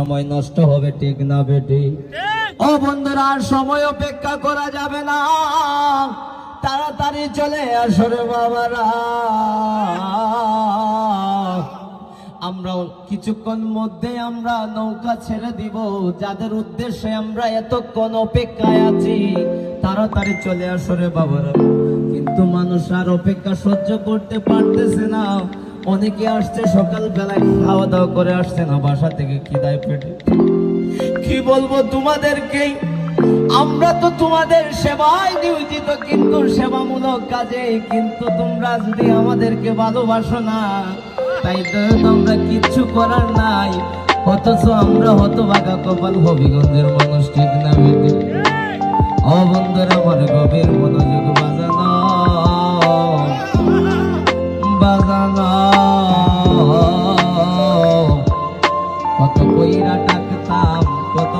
সময় নষ্ট হবে ঠিক না বেটি? ও বন্ধুরা আর সময় অপেক্ষা করা যাবে না। তাড়াতাড়ি চলে আসো রে বাবারা। আমরা কিছুক্ষণ মধ্যে আমরা নৌকা ছেড়ে দিব। যাদের উদ্দেশ্যে আমরা এতক্ষণ অপেক্ষায় আছি তাড়াতাড়ি চলে আসো রে বাবারা। কিন্তু মানুষ আর অপেক্ষা সহ্য করতে পারতেছে না। অনেকে আসছে সকাল বেলায় খাওয়া দাওয়া করে আসছে না, বাসা থেকে খিদায় পেটে। কি বলব তোমাদেরকে আমরা তো তোমাদের সেবায় নিয়োজিত, কিন্তু সেবামূলক কাজে, কিন্তু তোমরা যদি আমাদেরকে ভালোবাসো না, তাই তো তোমরা কিচ্ছু করার নাই। অথচ আমরা হতভাগা কপাল হবিগঞ্জের মানুষ, ঠিক না বেটি? আমার গভীর মনোযোগ বাজানো। বাজানো। কত কইরা ডাকতাম কত